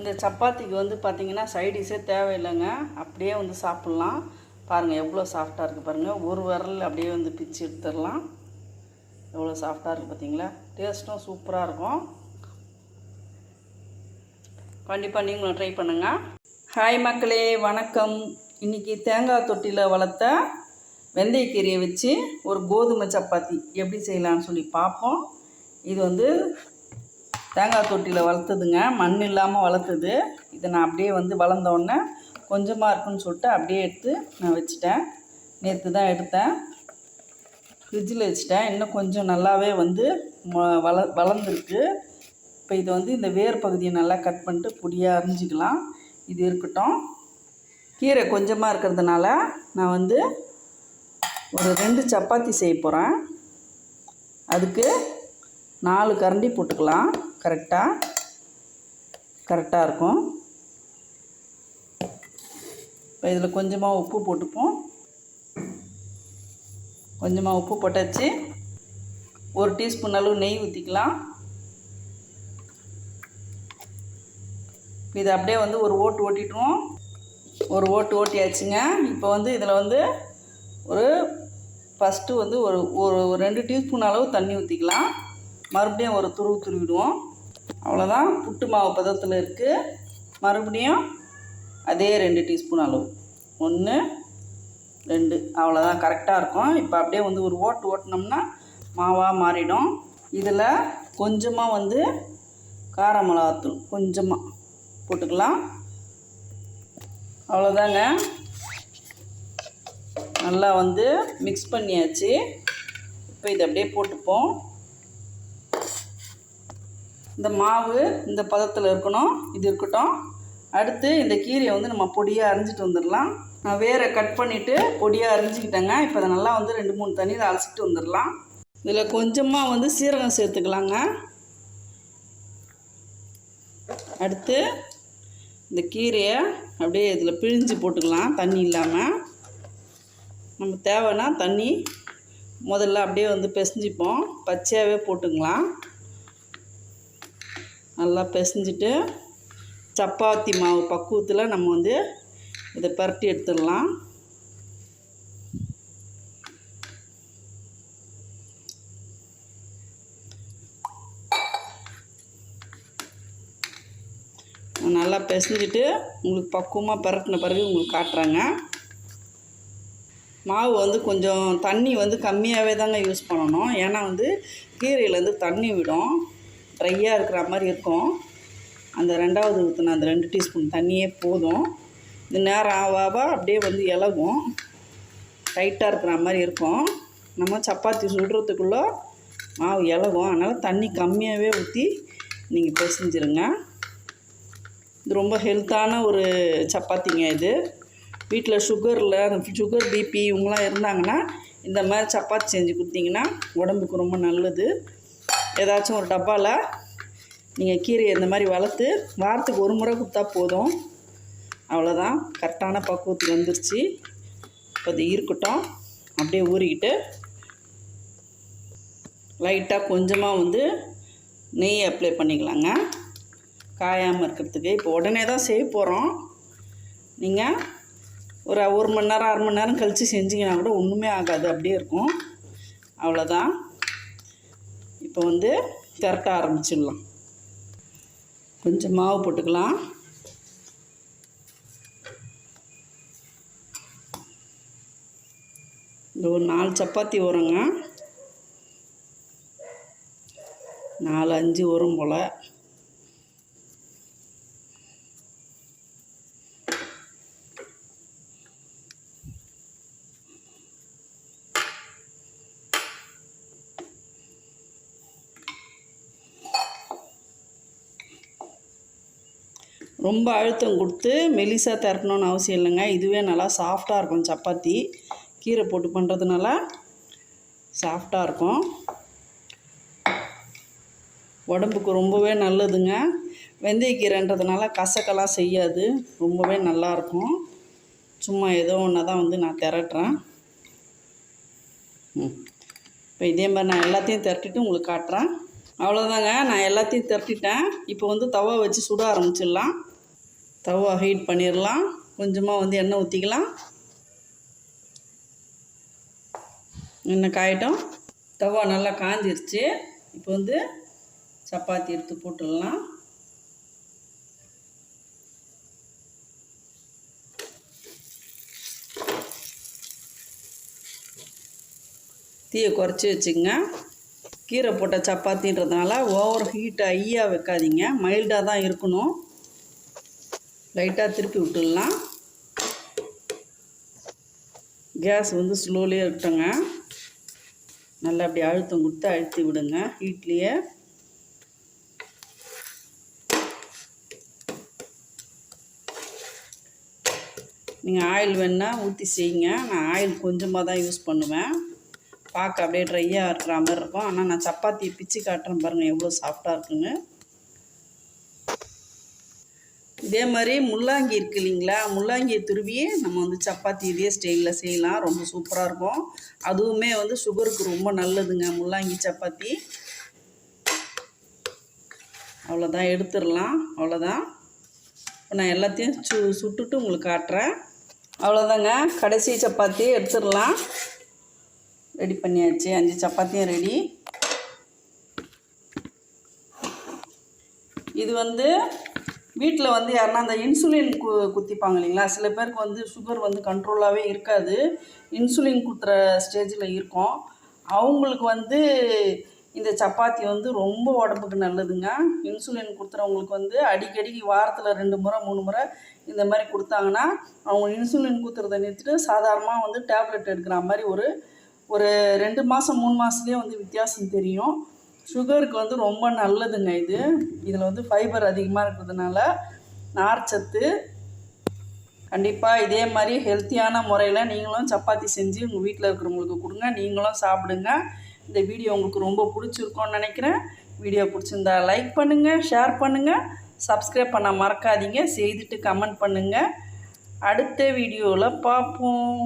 இந்த சப்பாத்திக்கு வந்து பார்த்தீங்கன்னா சைடிஷே தேவையில்லைங்க. அப்படியே வந்து சாப்பிட்லாம். பாருங்கள் எவ்வளோ சாஃப்டாக இருக்குது பாருங்கள் ஒரு விரல் அப்படியே வந்து பிச்சு எடுத்துடலாம். எவ்வளோ சாஃப்டாக இருக்குது பார்த்தீங்களா டேஸ்ட்டும் சூப்பராக இருக்கும். கண்டிப்பாக நீங்களும் ட்ரை பண்ணுங்கள் ஹாய் மக்களே வணக்கம். இன்றைக்கி தேங்காய் தொட்டியில் வளர்த்த வெந்தயக்கீரையை வச்சு ஒரு கோதுமை சப்பாத்தி எப்படி செய்யலாம்னு சொல்லி பார்ப்போம். இது வந்து தேங்காய் தொட்டியில் வளர்த்துதுங்க. மண் இல்லாமல் வளர்த்துது. இதை நான் அப்படியே வந்து வளர்ந்தோடனே கொஞ்சமாக இருக்குன்னு சொல்லிட்டு அப்படியே எடுத்து நான் வச்சுட்டேன். நேற்று தான் எடுத்தேன். ஃப்ரிட்ஜில் வச்சுட்டேன். இன்னும் கொஞ்சம் நல்லாவே வந்து ம- வள வளர்ந்துருக்கு. இப்போ இதை வந்து இந்த வேர் பகுதியை நல்லா கட் பண்ணிட்டு பொடியாக அரிஞ்சிக்கலாம். இது இருக்கட்டும். கீரை கொஞ்சமாக இருக்கிறதுனால நான் வந்து ஒரு ரெண்டு சப்பாத்தி செய்ய போகிறேன் அதுக்கு நாலு கரண்டி போட்டுக்கலாம். கரெக்டாக கரெக்டாக இருக்கும். இப்போ இதில் கொஞ்சமாக உப்பு போட்டுப்போம். கொஞ்சமாக உப்பு போட்டாச்சு. ஒரு டீஸ்பூன் அளவு நெய் ஊற்றிக்கலாம் இதை அப்படியே வந்து ஒரு ஓட்டு ஓட்டிட்டுருவோம். ஒரு ஓட்டு ஓட்டியாச்சுங்க. இப்போ வந்து இதில் வந்து ஒரு ஃபஸ்ட்டு வந்து ஒரு ஒரு ஒரு ரெண்டு டீஸ்பூன் அளவு தண்ணி ஊற்றிக்கலாம் மறுபடியும் ஒரு துருவு துருவிடுவோம். அவ்வளோதான். புட்டு மாவு பதத்தில் இருக்குது மறுபடியும் அதே ரெண்டு டீஸ்பூன் அளவு. ஒன்று ரெண்டு. அவ்வளோதான். கரெக்டாக இருக்கும். இப்போ அப்படியே வந்து ஒரு ஓட்டு ஓட்டினோம்னா மாவாக மாறிடும். இதில் கொஞ்சமாக வந்து கார மிளகாத்தூள் கொஞ்சமாக போட்டுக்கலாம். அவ்வளோதாங்க. நல்லா வந்து மிக்ஸ் பண்ணியாச்சு. இப்போ இதை அப்படியே போட்டுப்போம். இந்த மாவு இந்த பதத்தில் இருக்கணும் இது இருக்கட்டும். அடுத்து இந்த கீரையை வந்து நம்ம பொடியாக அரிஞ்சிட்டு வந்துடலாம். நான் வேரை கட் பண்ணிவிட்டு பொடியாக அரிஞ்சிக்கிட்டேங்க. இப்போ அதை நல்லா வந்து ரெண்டு மூணு தண்ணியில் அலசிட்டு வந்துடலாம். இதில் கொஞ்சமாக வந்து சீரகம் சேர்த்துக்கலாங்க. அடுத்து இந்த கீரையை அப்படியே இதில் பிழிஞ்சு போட்டுக்கலாம் தண்ணி இல்லாமல் நம்ம தேவைன்னா தண்ணி முதல்ல அப்படியே வந்து பிசைஞ்சிப்போம். பச்சையாகவே போட்டுக்கலாம். நல்லா பிசைஞ்சிட்டு சப்பாத்தி மாவு பக்குவத்தில் நம்ம வந்து இதை பரட்டி எடுத்துடலாம். நல்லா பிசைஞ்சிட்டு உங்களுக்கு பக்குவமாக பரட்டின பிறகு உங்களுக்கு காட்டுறாங்க. மாவு வந்து கொஞ்சம் தண்ணி வந்து கம்மியாகவே தாங்க யூஸ் பண்ணணும். ஏன்னா வந்து கீரையிலேருந்து தண்ணி விடும். ட்ரையாக இருக்கிற மாதிரி இருக்கும். அந்த ரெண்டாவது ஊற்றின அந்த ரெண்டு டீஸ்பூன் தண்ணியே போதும். இது நேரம் ஆவாவா அப்படியே வந்து இலகும். டைட்டாக இருக்கிற மாதிரி இருக்கும். நம்ம சப்பாத்தி சுடுறதுக்குள்ளே மாவு இலகும். அதனால் தண்ணி கம்மியாகவே ஊற்றி நீங்கள் பிசைஞ்சிருங்க. இது ரொம்ப ஹெல்த்தான ஒரு சப்பாத்திங்க இது. வீட்டில் சுகரில் சுகர் பிபி இவங்களாம் இருந்தாங்கன்னா இந்த மாதிரி சப்பாத்தி செஞ்சு கொடுத்தீங்கன்னா உடம்புக்கு ரொம்ப நல்லது. ஏதாச்சும் ஒரு டப்பாவில் நீங்கள் கீரையை இந்த மாதிரி வளர்த்து வாரத்துக்கு ஒரு முறை கொடுத்தா போதும். அவ்வளோதான் கரெக்டான பக்குவத்துக்கு வந்துருச்சு. இப்போ இருக்கட்டும். அப்படியே ஊறிக்கிட்டு லைட்டாக கொஞ்சமாக வந்து நெய் அப்ளை பண்ணிக்கலாங்க. காயாமல் இருக்கிறதுக்கு. இப்போ உடனே தான் செய்ய போகிறோம் நீங்கள் ஒரு ஒரு மணி நேரம் அரை மணி நேரம் கழித்து செஞ்சீங்கன்னா கூட ஒன்றுமே ஆகாது. அப்படியே இருக்கும். அவ்வளோதான் இப்போ வந்து திரட்ட ஆரம்பிச்சிடலாம். கொஞ்சம் மாவு போட்டுக்கலாம். இந்த ஒரு நாலு சப்பாத்தி உரங்க நாலு அஞ்சு வரும் போல். ரொம்ப அழுத்தம் கொடுத்து மெலிசாக திரட்டணும்னு அவசியம் இல்லைங்க. இதுவே நல்லா சாஃப்டாக இருக்கும் சப்பாத்தி. கீரை போட்டு பண்ணுறதுனால சாஃப்டாக இருக்கும். உடம்புக்கு ரொம்பவே நல்லதுங்க. வெந்தயக்கீரைன்றதுனால கசக்கெல்லாம் செய்யாது. ரொம்பவே நல்லாயிருக்கும் சும்மா ஏதோ ஒன்று தான் வந்து நான் திரட்டுறேன். ம். இப்போ இதே மாதிரி நான் எல்லாத்தையும் திரட்டிட்டு உங்களுக்கு காட்டுறேன். அவ்வளோதாங்க நான் எல்லாத்தையும் திரட்டிட்டேன். இப்போ வந்து தவா வச்சு சுட ஆரம்பிச்சிடலாம். தவா ஹீட் பண்ணிடலாம் கொஞ்சமாக வந்து எண்ணெய் ஊற்றிக்கலாம் எண்ணெய் காயட்டும். தவா நல்லா காஞ்சிருச்சு. இப்போ வந்து சப்பாத்தி எடுத்து போட்டுடலாம் தீயை குறைச்சி வச்சுங்க கீரை போட்ட சப்பாத்தின்றதுனால ஓவர் ஹீட் ஐயாக வைக்காதீங்க. மைல்டாக தான் இருக்கணும். லைட்டாக திருப்பி விட்டுடலாம். கேஸ் வந்து ஸ்லோலேயே இருக்கட்டுங்க நல்லா அப்படி அழுத்தம் கொடுத்து அழுத்தி விடுங்க ஹீட்லேயே நீங்கள் ஆயில் வேணால் ஊற்றி செய்யுங்க. நான் ஆயில் கொஞ்சமாக தான் யூஸ் பண்ணுவேன். பார்க்க அப்படியே ட்ரையாக இருக்கிற மாதிரி இருக்கும். ஆனால் நான் சப்பாத்தி பிச்சு காட்டுறேன் பாருங்கள் எவ்வளோ சாஃப்டாக இருக்குங்க இதே மாதிரி முள்ளாங்கி இருக்கு இல்லைங்களா? முள்ளாங்கியை துருவி நம்ம வந்து சப்பாத்தி இதே ஸ்டைலில் செய்யலாம். ரொம்ப சூப்பராக இருக்கும். அதுவுமே வந்து சுகருக்கு ரொம்ப நல்லதுங்க முள்ளாங்கி சப்பாத்தி. அவ்வளோதான் எடுத்துடலாம். அவ்வளோதான் இப்போ நான் எல்லாத்தையும் சு சுட்டுட்டு உங்களுக்கு காட்டுறேன். அவ்வளோதாங்க கடைசி சப்பாத்தி எடுத்துடலாம். ரெடி பண்ணியாச்சு. அஞ்சு சப்பாத்தியும் ரெடி. இது வந்து வீட்டில் வந்து யாருன்னா அந்த இன்சுலின் கு குத்திப்பாங்க இல்லைங்களா? சில பேருக்கு வந்து சுகர் வந்து கண்ட்ரோலாகவே இருக்காது. இன்சுலின் குத்துற ஸ்டேஜில் இருக்கும். அவங்களுக்கு வந்து இந்த சப்பாத்தி வந்து ரொம்ப உடம்புக்கு நல்லதுங்க. இன்சுலின் கொடுத்துறவங்களுக்கு வந்து அடிக்கடிக்கு வாரத்தில் ரெண்டு முறை மூணு முறை இந்த மாதிரி கொடுத்தாங்கன்னா அவங்க இன்சுலின் குத்துறத நிறுத்திட்டு சாதாரணமாக வந்து டேப்லெட் எடுக்கிற மாதிரி ஒரு ஒரு ரெண்டு மாதம் மூணு மாதத்துலேயே வந்து வித்தியாசம் தெரியும். சுகருக்கு வந்து ரொம்ப நல்லதுங்க இது. இதில் வந்து ஃபைபர் அதிகமாக இருக்கிறதுனால நார்ச்சத்து கண்டிப்பாக இதே மாதிரி ஹெல்த்தியான முறையில் நீங்களும் சப்பாத்தி செஞ்சு உங்கள் வீட்டில் இருக்கிறவங்களுக்கு கொடுங்க. நீங்களும் சாப்பிடுங்க. இந்த வீடியோ உங்களுக்கு ரொம்ப பிடிச்சிருக்கோன்னு நினைக்கிறேன். வீடியோ பிடிச்சிருந்தா லைக் பண்ணுங்கள் ஷேர் பண்ணுங்கள் சப்ஸ்கிரைப் பண்ண மறக்காதீங்க. செய்துட்டு கமெண்ட் பண்ணுங்கள் அடுத்த வீடியோவில் பார்ப்போம்.